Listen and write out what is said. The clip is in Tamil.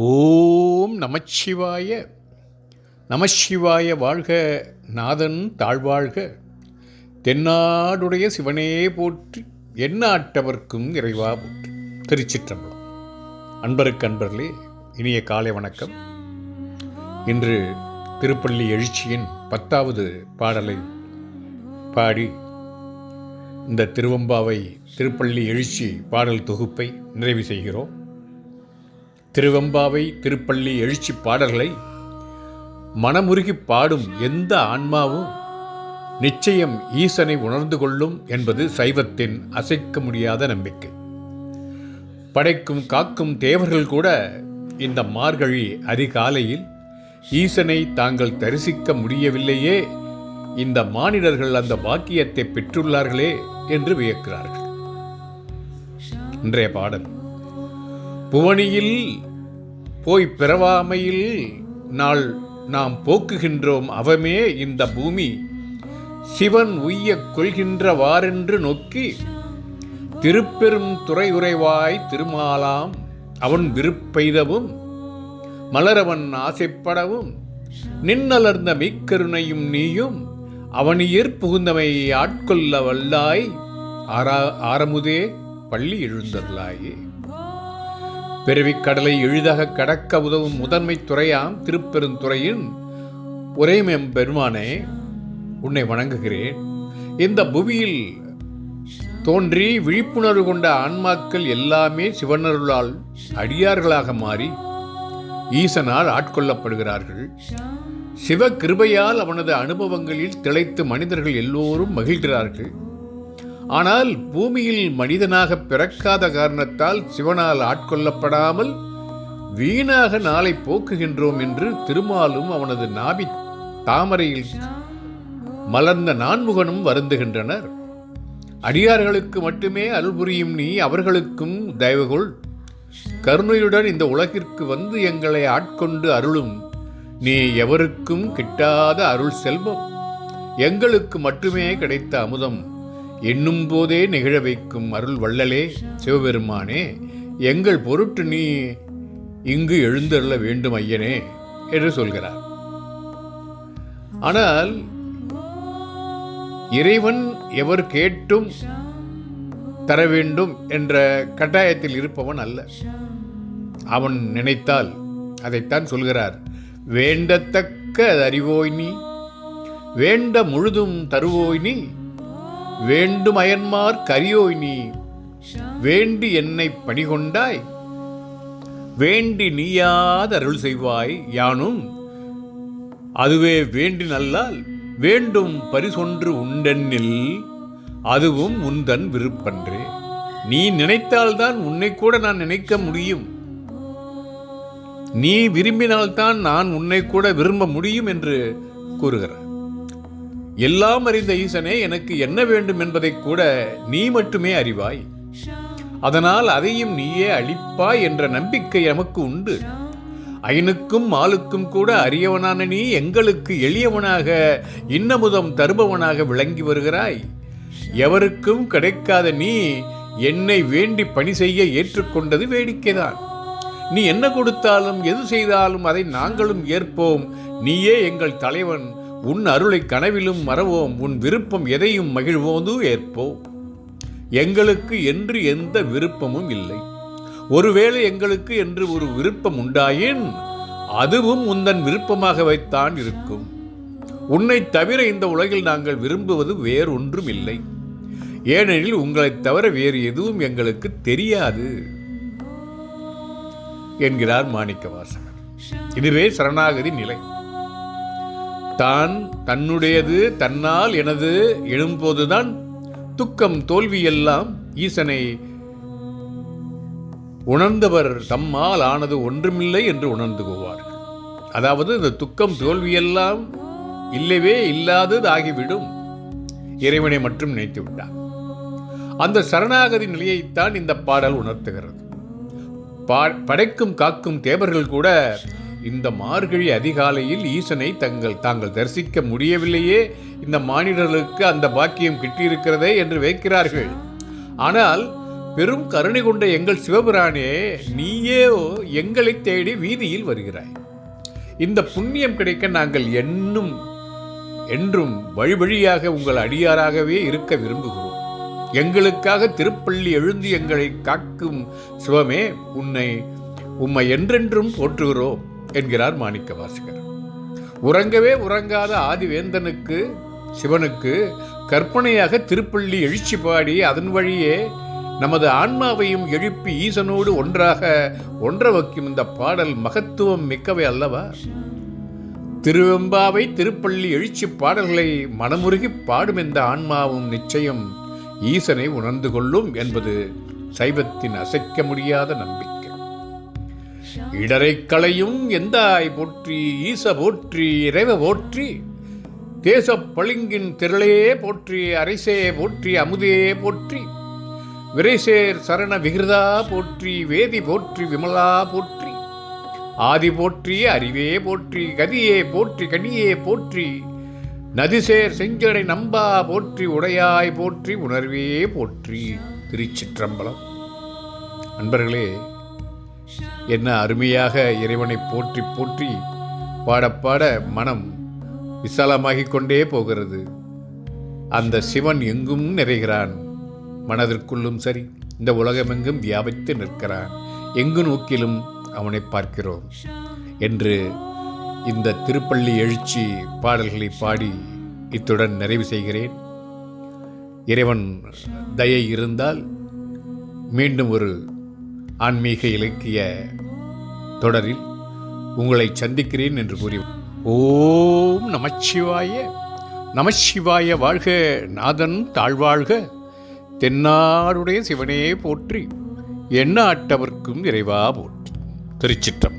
ஓம் நமச்சிவாய. நமசிவாய வாழ்க நாதன் தாழ்வாழ்க. தென்னாடுடைய சிவனே போற்றி எண்ணாட்டவர்க்கும் இறைவா போற்றி. திருச்சிற்றம்பலம். அன்பருக்கு அன்பர்களே இனிய காலை வணக்கம். இன்று திருப்பள்ளி எழுச்சியின் பத்தாவது பாடலை பாடி இந்த திருவம்பாவை திருப்பள்ளி எழுச்சி பாடல் தொகுப்பை நிறைவு செய்கிறோம். திருவெம்பாவை திருப்பள்ளி எழுச்சி பாடல்களை மனமுருகி பாடும் எந்த ஆன்மாவும் நிச்சயம் ஈசனை உணர்ந்து கொள்ளும் என்பது சைவத்தின் அசைக்க முடியாத நம்பிக்கை. படைக்கும் காக்கும் தேவர்கள் கூட இந்த மார்கழி அதிகாலையில் ஈசனை தாங்கள் தரிசிக்க முடியவில்லையே இந்த மானிடர்கள் அந்த பாக்கியத்தை பெற்றுள்ளார்களே என்று வியக்கிறார்கள். இன்றைய பாடல் புவனியில் போய் பிறவாமையில் நாள் நாம் போக்குகின்றோம் அவமே இந்த பூமி. சிவன் உய்ய கொள்கின்றவாறென்று நோக்கி திருப்பெரும் துறையுறைவாய் திருமாலாம் அவன் விருப்பெய்தவும் மலரவன் ஆசைப்படவும் நின்னலர்ந்த மீக்கருணையும் நீயும் அவனியர் புகுந்தமை ஆட்கொள்ள வல்லாய் ஆரா ஆரமுதே பள்ளி எழுந்தருளாயே. பிறவிக் கடலை எளிதாக கடக்க உதவும் முதன்மை துறையாம் திருப்பெருந்துறையின் உரைமெம் பெருமானே உன்னை வணங்குகிறேன். இந்த புவியில் தோன்றி விழிப்புணர்வு கொண்ட ஆன்மாக்கள் எல்லாமே சிவனருளால் அடியார்களாக மாறி ஈசனால் ஆட்கொள்ளப்படுகிறார்கள். சிவ கிருபையால் அவனது அனுபவங்களில் திளைத்து மனிதர்கள் எல்லோரும் மகிழ்கிறார்கள். ஆனால் பூமியில் மனிதனாக பிறக்காத காரணத்தால் சிவனால் ஆட்கொள்ளப்படாமல் வீணாக நாளை போக்குகின்றோம் என்று திருமாலும் அவனது நாபி தாமரையில் மலர்ந்த நான்முகனும் வருந்துகின்றனர். அடியார்களுக்கு மட்டுமே அருள் புரியும் நீ அவர்களுக்கும் தயவுகொள். கருணையுடன் இந்த உலகிற்கு வந்து எங்களை ஆட்கொண்டு அருளும். நீ எவருக்கும் கிட்டாத அருள் செல்வம். எங்களுக்கு மட்டுமே கிடைத்த அமுதம். எண்ணும் போதே நிகழ வைக்கும் அருள் வள்ளலே சிவபெருமானே எங்கள் பொருட்டு நீ இங்கு எழுந்தருள வேண்டும் ஐயனே என்று சொல்கிறார். ஆனால் இறைவன் எவர் கேட்டும் தர வேண்டும் என்ற கட்டாயத்தில் இருப்பவன் அல்ல. அவன் நினைத்தால் அதைத்தான் சொல்கிறார். வேண்டத்தக்க அறிவோய் நீ வேண்ட முழுதும் தருவோய் நீ வேண்டுமயன்மார் கரியோய் நீ. வேண்டி என்னை பணிகொண்டாய். வேண்டி நீயாத அருள் செய்வாய் யானும். அதுவே வேண்டி நல்லால் வேண்டும் பரிசொன்று உண்டென்னில் அதுவும் உந்தன் விருப்பன்றே. நீ நினைத்தால்தான் உன்னை கூட நான் நினைக்க முடியும். நீ விரும்பினால்தான் நான் உன்னை கூட விரும்ப முடியும் என்று கூறுகிறார். எல்லாம் அறிந்த ஈசனே எனக்கு என்ன வேண்டும் என்பதை கூட நீ மட்டுமே அறிவாய். அதனால் அதையும் நீயே அளிப்பாய் என்ற நம்பிக்கை நமக்கு உண்டு. ஐனுக்கும் ஆளுக்கும் கூட அரியவனான நீ எங்களுக்கு எளியவனாக இன்னமுதம் தருபவனாக விளங்கி வருகிறாய். எவருக்கும் கிடைக்காத நீ என்னை வேண்டி பணி செய்ய ஏற்றுக்கொண்டது வேடிக்கைதான். நீ என்ன கொடுத்தாலும் எது செய்தாலும் அதை நாங்களும் ஏற்போம். நீயே எங்கள் தலைவன். உன் அருளை கனவிலும் மறவோம் உன் விருப்பம் எதையும் மகிழ்வோது ஏற்போம் எங்களுக்கு என்று எந்த விருப்பமும் இல்லை. ஒருவேளை எங்களுக்கு என்று ஒரு விருப்பம் உண்டாயின் அதுவும் உந்தன் விருப்பமாக வைத்தான் இருக்கும். உன்னை தவிர இந்த உலகில் நாங்கள் விரும்புவது வேறொன்றும் இல்லை ஏனெனில் உங்களைத் தவிர வேறு எதுவும் எங்களுக்கு தெரியாது என்கிறார் மாணிக்கவாசகர். இதுவே சரணாகதி நிலை. தான் தன்னுடையது தன்னால் எனது எழும்போதுதான் துக்கம் தோல்வியெல்லாம் ஈசனை. உணர்ந்தவர் தம்மால் ஆனது ஒன்றுமில்லை என்று உணர்ந்து கொள்வார்கள் அதாவது இந்த துக்கம் தோல்வியெல்லாம் இல்லவே இல்லாதது ஆகிவிடும் இறைவனை மட்டும் நினைத்து விட்டார் அந்த சரணாகதி நிலையைத்தான் இந்த பாடல் உணர்த்துகிறது. படைக்கும் காக்கும் தேவர்கள் கூட இந்த மார்கழி அதிகாலையில் ஈசனை தங்கள் தாங்கள் தரிசிக்க முடியவில்லையே. இந்த மானிடர்களுக்கு அந்த பாக்கியம் கிட்டியிருக்கிறதே என்று வைக்கிறார்கள் ஆனால் பெரும் கருணை கொண்ட எங்கள் சிவபிரானே நீயே எங்களை தேடி வீதியில் வருகிறாய். இந்த புண்ணியம் கிடைக்க நாங்கள் என்னும் என்றும் வழி வழியாக உங்கள் அடியாராகவே இருக்க விரும்புகிறோம். எங்களுக்காக திருப்பள்ளி எழுந்து எங்களை காக்கும் சிவமே உன்னை உம்மை என்றென்றும் போற்றுகிறோம். என்கிறார் மாணிக்க வாசகர் உறங்கவே உறங்காத ஆதிவேந்தனுக்கு சிவனுக்கு கற்பனையாக திருப்பள்ளி எழுச்சி பாடி அதன் வழியே நமது ஆன்மாவையும் எழுப்பி ஈசனோடு ஒன்றாக ஒன்ற வைக்கும் இந்த பாடல் மகத்துவம் மிக்கவை அல்லவா? திருவெம்பாவை திருப்பள்ளி எழுச்சி பாடல்களை மனமுருகி பாடும் இந்த ஆன்மாவும் நிச்சயம் ஈசனை உணர்ந்து கொள்ளும் என்பது சைவத்தின் அசைக்க முடியாத நம்பிக்கை. இடரை களையும் எந்தாய் போற்றி ஈச போற்றி இறைவ போற்றி. தேசப் பளிங்கின் திரளே போற்றி அரைசே போற்றி அமுதே போற்றி. விரைசேர் சரண விகிருதா போற்றி வேதி போற்றி விமலா போற்றி. ஆதி போற்றி அறிவே போற்றி கதியே போற்றி கனியே போற்றி. நதிசேர் செஞ்சடை நம்பா போற்றி உடையாய் போற்றி உணர்வே போற்றி. திருச்சிற்றம்பலம். அன்பர்களே என்ன அருமையாக இறைவனை போற்றி போற்றி பாடப்பாட மனம் விசாலமாகிக் கொண்டே போகிறது. அந்த சிவன் எங்கும் நிறைகிறான். மனதிற்குள்ளும் சரி இந்த உலகமெங்கும் வியாபித்து நிற்கிறான். எங்கு நோக்கிலும் அவனை பார்க்கிறோம் என்று இந்த திருப்பள்ளி எழுச்சி பாடல்களை பாடி இத்துடன் நிறைவு செய்கிறேன். இறைவன் தயை இருந்தால் மீண்டும் ஒரு ஆன்மீக இலக்கிய தொடரில் உங்களை சந்திக்கிறேன் என்று கூறி ஓம் நமச்சிவாய. நமச்சிவாய வாழ்க நாதன் தாழ்வாழ்க. தென்னாருடைய சிவனே போற்றி என்ன அட்டவர்க்கும் இறைவா போற்றி. திருச்சிற்றம்.